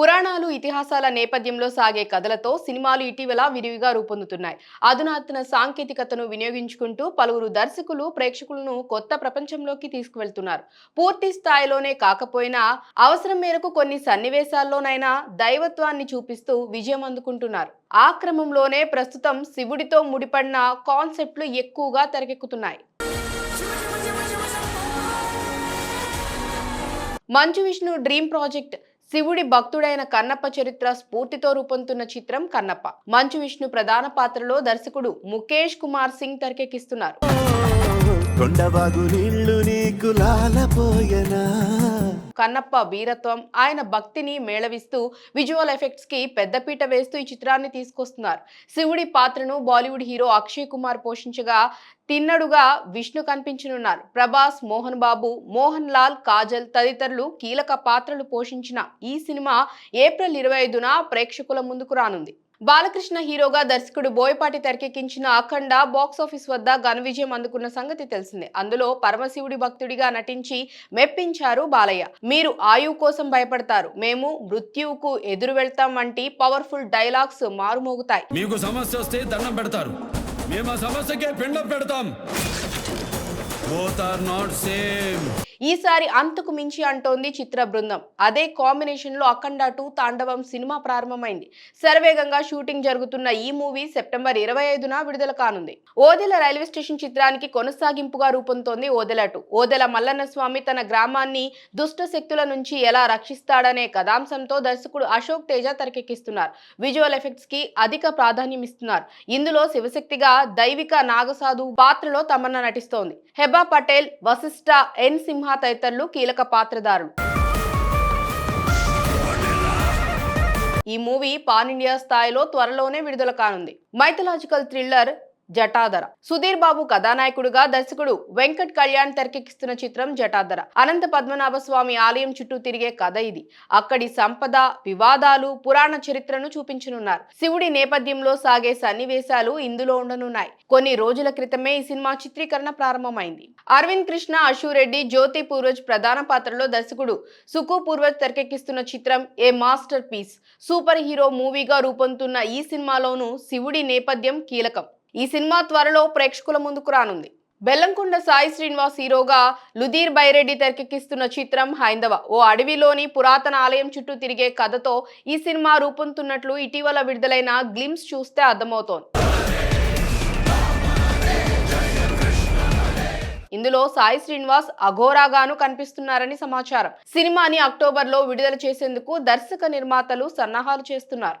పురాణాలు ఇతిహాసాల నేపథ్యంలో సాగే కథలతో సినిమాలు ఇటీవల విరివిగా రూపొందుతున్నాయి. అధునాతన సాంకేతికతను వినియోగించుకుంటూ పలువురు దర్శకులు ప్రేక్షకులను కొత్త ప్రపంచంలోకి తీసుకువెళ్తున్నారు. పూర్తి స్థాయిలోనే కాకపోయినా అవసరం మేరకు కొన్ని సన్నివేశాల్లోనైనా దైవత్వాన్ని చూపిస్తూ విజయం అందుకుంటున్నారు. ఆ క్రమంలోనే ప్రస్తుతం శివుడితో ముడిపడిన కాన్సెప్ట్లు ఎక్కువగా తెరకెక్కుతున్నాయి. మంచు విష్ణు డ్రీమ్ ప్రాజెక్ట్ శివుడి భక్తుడైన కన్నప్ప చరిత్ర స్ఫూర్తితో రూపొందుతున్న చిత్రం కన్నప్ప. మంచు విష్ణు ప్రధాన పాత్రలో దర్శకుడు ముఖేష్ కుమార్ సింగ్ తెరకెక్కిస్తున్నారు. కొండవాగు నీళ్ళు నీకు లాలపోయనా? కన్నప్ప వీరత్వం ఆయన భక్తిని మేళవిస్తూ విజువల్ ఎఫెక్ట్స్కి పెద్దపీట వేస్తూ ఈ చిత్రాన్ని తీసుకొస్తున్నారు. శివుడి పాత్రను బాలీవుడ్ హీరో అక్షయ్ కుమార్ పోషించగా తిన్నడుగా విష్ణు కనిపించనున్నారు. ప్రభాస్ మోహన్ బాబు మోహన్ లాల్ కాజల్ తదితరులు కీలక పాత్రలు పోషించిన ఈ సినిమా ఏప్రిల్ ఇరవై ఐదున ప్రేక్షకుల ముందుకు రానుంది. బాలకృష్ణ హీరోగా దర్శకుడు బోయపాటి తెరకెక్కించిన అఖండ బాక్స్ ఆఫీస్ వద్ద ఘన విజయం అందుకున్న సంగతి తెలిసిందే. అందులో పరమశివుడి భక్తుడిగా నటించి మెప్పించారు బాలయ్య. మీరు ఆయువు కోసం భయపడతారు. మేము మృత్యువుకు ఎదురు వెళ్తాం వంటి పవర్ఫుల్ డైలాగ్స్ మారుమోగుతాయి. మీకు సమస్య వస్తే దండం పెడతారు. మేము సమస్యకే పిండం పెడతాం. బోత్ ఆర్ నాట్ సేమ్ ఈసారి అంతకు మించి అంటోంది చిత్ర బృందం. అదే కాంబినేషన్లో అఖండ టూ తాండవం సినిమా ప్రారంభమైంది. శరవేగంగా షూటింగ్ జరుగుతున్న ఈ మూవీ సెప్టెంబర్ ఇరవై ఐదున విడుదల కానుంది. ఓదెల రైల్వే స్టేషన్ చిత్రానికి కొనసాగింపుగా రూపొందుతోంది ఓదెల టూ. ఓదెల మల్లన్న స్వామి తన గ్రామాన్ని దుష్ట శక్తుల నుంచి ఎలా రక్షిస్తాడనే కథాంశంతో దర్శకుడు అశోక్ తేజ తెరకెక్కిస్తున్నారు. విజువల్ ఎఫెక్ట్స్కి అధిక ప్రాధాన్యం ఇస్తున్నారు. ఇందులో శివశక్తిగా దైవిక నాగసాధు పాత్రలో తమన్నా నటిస్తోంది. హెబా పటేల్ వశిష్ఠ ఎన్ సింహ తదితరులు కీలక పాత్రధారులు. ఈ మూవీ పాన్ ఇండియా స్థాయిలో త్వరలోనే విడుదల కానుంది. Mythological thriller Jatadhara. Sudheer Babu కథానాయకుడుగా దర్శకుడు వెంకట్ కళ్యాణ్ తెరకెక్కిస్తున్న చిత్రం జటాధర. అనంత పద్మనాభ స్వామి ఆలయం చుట్టూ తిరిగే కథ ఇది. అక్కడి సంపద వివాదాలు పురాణ చరిత్రను చూపించనున్నారు. శివుడి నేపథ్యంలో సాగే సన్నివేశాలు ఇందులో ఉండనున్నాయి. కొన్ని రోజుల క్రితమే ఈ సినిమా చిత్రీకరణ ప్రారంభమైంది. అరవింద్ కృష్ణ అశూరెడ్డి జ్యోతి పూర్వజ్ ప్రధాన పాత్రలో దర్శకుడు సుకు పూర్వజ్ తెరకెక్కిస్తున్న చిత్రం a master piece. Super hero మూవీగా రూపొందుతున్న ఈ సినిమాలోనూ శివుడి నేపథ్యం కీలకం. ఈ సినిమా త్వరలో ప్రేక్షకుల ముందుకు రానుంది. బెల్లంకొండ సాయి శ్రీనివాస్ హీరోగా లుధీర్ బైరెడ్డి తెరకెక్కిస్తున్న చిత్రం హైందవ. ఓ అడవిలోని పురాతన ఆలయం చుట్టూ తిరిగే కథతో ఈ సినిమా రూపొందుతున్నట్లు ఇటీవల విడుదలైన గ్లిమ్స్ చూస్తే అర్థమవుతోంది. ఇందులో సాయి శ్రీనివాస్ అఘోరాగాను కనిపిస్తున్నారని సమాచారం. సినిమాని అక్టోబర్లో విడుదల చేసేందుకు దర్శక నిర్మాతలు సన్నాహాలు చేస్తున్నారు.